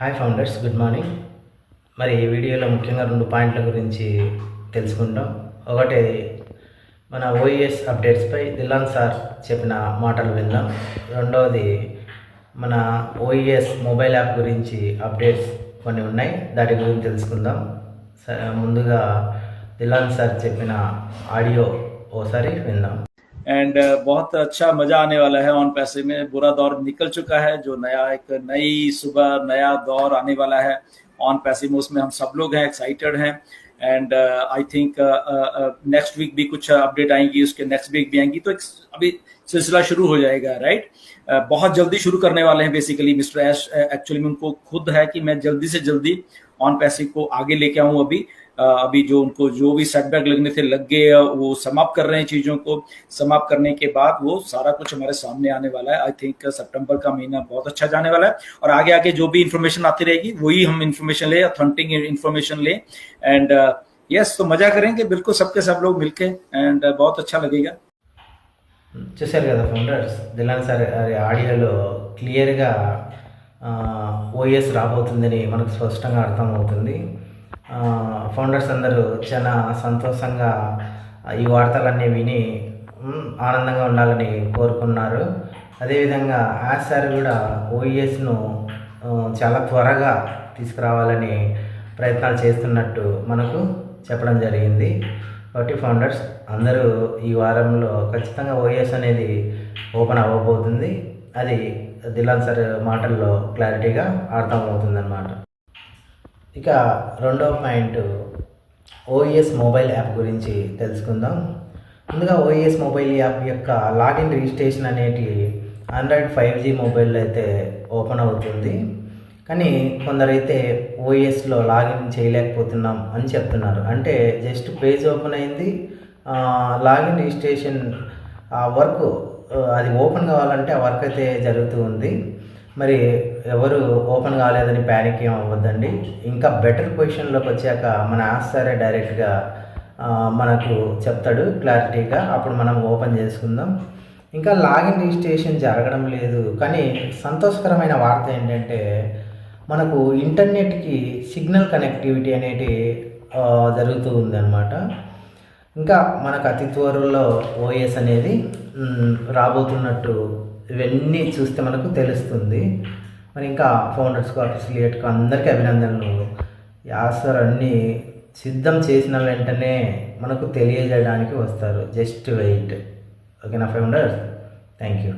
Hi founders good morning మరి ఈ వీడియోలో ముఖ్యంగా రెండు పాయింట్ల గురించి తెలుసుకుంటాం ఒకటి మన ఓఎస్ అప్డేట్స్పై దిలాన్ సార్ చెప్పిన మాటలు విందాం. రెండవది మన ఓఈఎస్ మొబైల్ యాప్ గురించి అప్డేట్స్ కొన్ని ఉన్నాయి. దాటి గురించి తెలుసుకుందాం. ముందుగా దిలాన్ సార్ చెప్పిన ఆడియో ఓసారి విందాం. एंड बहुत अच्छा मज़ा आने वाला है ऑन पैसे में। बुरा दौर निकल चुका है जो नया एक नई सुबह नया दौर आने वाला है ऑन पैसे में। उसमें हम सब लोग हैं एक्साइटेड हैं। And I think next week भी कुछ अपडेट आएँगी उसके नेक्स्ट वीक भी आएँगी। तो एक अभी सिलसिला शुरू हो जाएगा राइट right? uh, बहुत जल्दी शुरू करने वाले हैं बेसिकली मिस्टर एश एक्चुअली में उनको खुद है कि मैं जल्दी से जल्दी ऑन पैसे को आगे लेके आऊँ अभी। अभी जो उनको जो भी सेटबैक लगने थे लग गए अ, वो समाप्त कर रहे हैं चीजों को समाप्त करने के बाद वो सारा कुछ हमारे सामने आने वाला है आई थिंक सितंबर का महीना बहुत अच्छा जाने वाला है और आगे आगे जो भी इंफॉर्मेशन आती रहेगी वही हम इंफॉर्मेशन ले ऑथेंटिक इंफॉर्मेशन ले एंड यस तो मजा करेंगे बिल्कुल सबके सब लोग मिलके एंड बहुत अच्छा लगेगा చూశారు కదా ఫౌండర్స్ దిలాన్ సార్ గారి ఆడియోలో క్లియర్గా ఓఎస్ రాబోతుందని మనకు స్పష్టంగా అర్థమవుతుంది ఆ, ఫౌండర్స్ అందరూ చాలా సంతోషంగా ఈ వార్తలన్నీ విని ఆనందంగా ఉండాలని కోరుకున్నారు. అదేవిధంగా యాజ్ సార్ కూడా ఓఈఎస్ను చాలా త్వరగా తీసుకురావాలని ప్రయత్నాలు చేస్తున్నట్టు మనకు చెప్పడం జరిగింది. కాబట్టి ఫౌండర్స్ అందరూ ఈ వారంలో ఖచ్చితంగా ఓఎస్ అనేది ఓపెన్ అవ్వబోతుంది. అది దిలాన్ సార్ మాటల్లో క్లారిటీగా అర్థమవుతుంది అన్నమాట ఇక రెండవ పాయింట్ ఓఎస్ మొబైల్ యాప్ గురించి తెలుసుకుందాం. ముందుగా ఓఎస్ మొబైల్ యాప్ యొక్క లాగిన్ రిజిస్ట్రేషన్ అనేటి ఆండ్రాయిడ్ ఫైవ్ జీ మొబైల్లో అయితే ఓపెన్ అవుతుంది. కానీ కొందరైతే ఓఎస్లో లాగిన్ చేయలేకపోతున్నాం అని చెప్తున్నారు. అంటే జస్ట్ పేజ్ ఓపెన్ అయింది. లాగిన్ రిజిస్ట్రేషన్ ఆ వర్క్ అది ఓపెన్ కావాలంటే ఆ వర్క్ అయితే జరుగుతూ ఉంది. మరి ఎవరు ఓపెన్ కాలేదని ప్యానిక్ ఏం అవ్వద్దండి. ఇంకా బెటర్ పొజిషన్లోకి వచ్చాక మన ఆస్తారే సరే డైరెక్ట్గా మనకు చెప్తాడు క్లారిటీగా అప్పుడు మనం ఓపెన్ చేసుకుందాం. ఇంకా లాగిన్ రిజిస్ట్రేషన్ జరగడం లేదు. కానీ సంతోషకరమైన వార్త ఏంటంటే మనకు ఇంటర్నెట్కి సిగ్నల్ కనెక్టివిటీ అనేది జరుగుతూ ఉందన్నమాట. ఇంకా మనకు అతి త్వరలో ఓఎస్ అనేది రాబోతున్నట్టు ఇవన్నీ చూస్తే మనకు తెలుస్తుంది. మరి ఇంకా ఫౌండర్స్ అసోసియేట్కు అందరికీ అభినందనలు. యాసర్ అన్నీ సిద్ధం చేసిన వెంటనే మనకు తెలియజేయడానికి వస్తారు. Just wait. ఓకేనా ఫౌండర్స్ థ్యాంక్ యూ